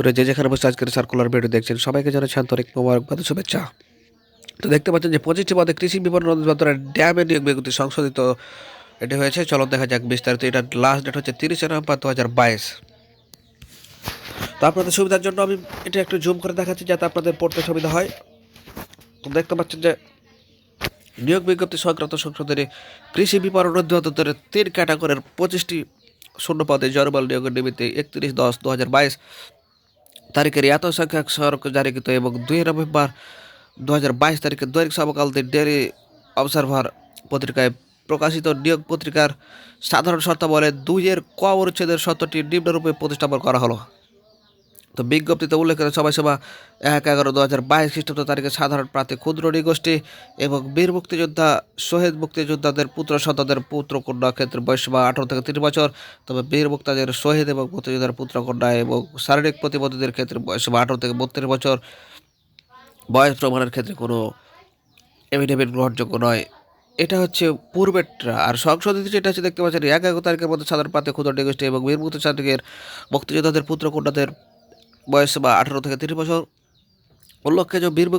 দূরে যে যেখানে বসে আজকের সার্কুলার ভিডিও দেখছেন, সবাইকে জানাচ্ছি আন্তরিক মোবারকবাদ শুভেচ্ছা। তো দেখতে পাচ্ছেন যে পঁচিশটি পদে কৃষি বিপণন অধিদপ্তরের ড্যামে নিয়োগ বিজ্ঞপ্তি সংশোধিত এটি হয়েছে। চলন দেখা যাক বিস্তারিত। এটা লাস্ট ডেট হচ্ছে তিরিশে নভেম্বর দু হাজার বাইশ। তো আপনাদের সুবিধার জন্য আমি এটা একটু জুম করে দেখাচ্ছি যাতে আপনাদের পড়তে সুবিধা হয়। তো দেখতে পাচ্ছেন যে নিয়োগ বিজ্ঞপ্তি সংক্রান্ত সংশোধনী কৃষি বিপণন অধিদপ্তরের তিন ক্যাটাগরির পঁচিশটি শূন্য পদে জনবল নিয়োগের নিমিত্তে একত্রিশ দশ দু হাজার বাইশ তারিখের এত সংখ্যক সড়ক জারিকৃত এবং দুই নভেম্বর দু হাজার বাইশ তারিখে দৈনিক সমকালদের দিন ডেরি অবজারভার পত্রিকায় প্রকাশিত নিয়োগ পত্রিকার সাধারণ শর্তাবলে দুইয়ের ক অনুচ্ছেদের শর্তটি নিম্নরূপে প্রতিস্থাপন করা হলো। তো বিজ্ঞপ্তিতে উল্লেখিত সভাসভা এক এগারো দু হাজার বাইশ খ্রিস্টাব্দ তারিখে সাধারণ প্রার্থী ক্ষুদ্র নৃগোষ্ঠী এবং বীর মুক্তিযোদ্ধা, শহীদ মুক্তিযোদ্ধাদের পুত্র সন্তানদের পুত্র কন্যা ক্ষেত্রে বয়সসীমা আঠারো থেকে তিরিশ বছর। তবে বীর মুক্তাদের শহীদ এবং মুক্তিযোদ্ধার পুত্র কন্যা এবং শারীরিক প্রতিবন্ধীদের ক্ষেত্রে বয়সসীমা আঠারো থেকে বত্রিশ বছর। বয়স প্রমাণের ক্ষেত্রে কোনো এফিডেভিট গ্রহণযোগ্য নয়। এটা হচ্ছে পূর্বেরটা আর সংশোধিত যেটা হচ্ছে, দেখতে পাচ্ছেন, এক এগারো তারিখের মধ্যে সাধারণ প্রার্থী ক্ষুদ্র নৃগোষ্ঠী এবং বীর মুক্তি সার্টিফিকেট মুক্তিযোদ্ধাদের পুত্র কন্যাদের বয়স বা আঠারো থেকে তিরিশ বছর। উল্লেখ্য যে বীর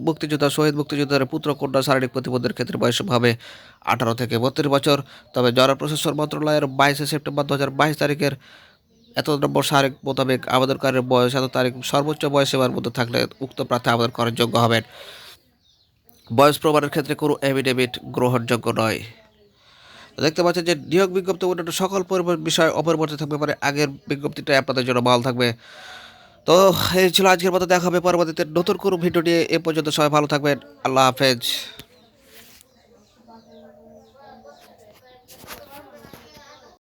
মুক্তিযোদ্ধা শহীদ মুক্তিযোদ্ধার পুত্র, কন্যা, শারীরিক প্রতিবন্ধের ক্ষেত্রে বয়স হবে আঠারো থেকে বত্রিশ বছর। তবে জনপ্রশাসন মন্ত্রণালয়ের বাইশে সেপ্টেম্বর দু হাজার বাইশ তারিখের এত নম্বর সারিক মোতাবেক আবেদনকারীর বয়স এত তারিখ সর্বোচ্চ বয়স সীমার মধ্যে থাকলে উক্ত প্রার্থী আবেদন করার যোগ্য হবেন। বয়স প্রমাণের ক্ষেত্রে কোনো এফিডেভিট গ্রহণযোগ্য নয়। দেখতে পাচ্ছেন যে নিয়োগ বিজ্ঞপ্তি অন্যান্য সকল পরিবার- বিষয় অপরিবর্তিত থাকবে মানে আগের বিজ্ঞপ্তিটাই আপনাদের জন্য ভালো থাকবে। তো, এই ছিল আজকের মতো, দেখা হবে পরবর্তীতে নতুন কোনো ভিডিও নিয়ে। এ পর্যন্ত সবাই ভালো থাকবেন। আল্লাহ হাফেজ।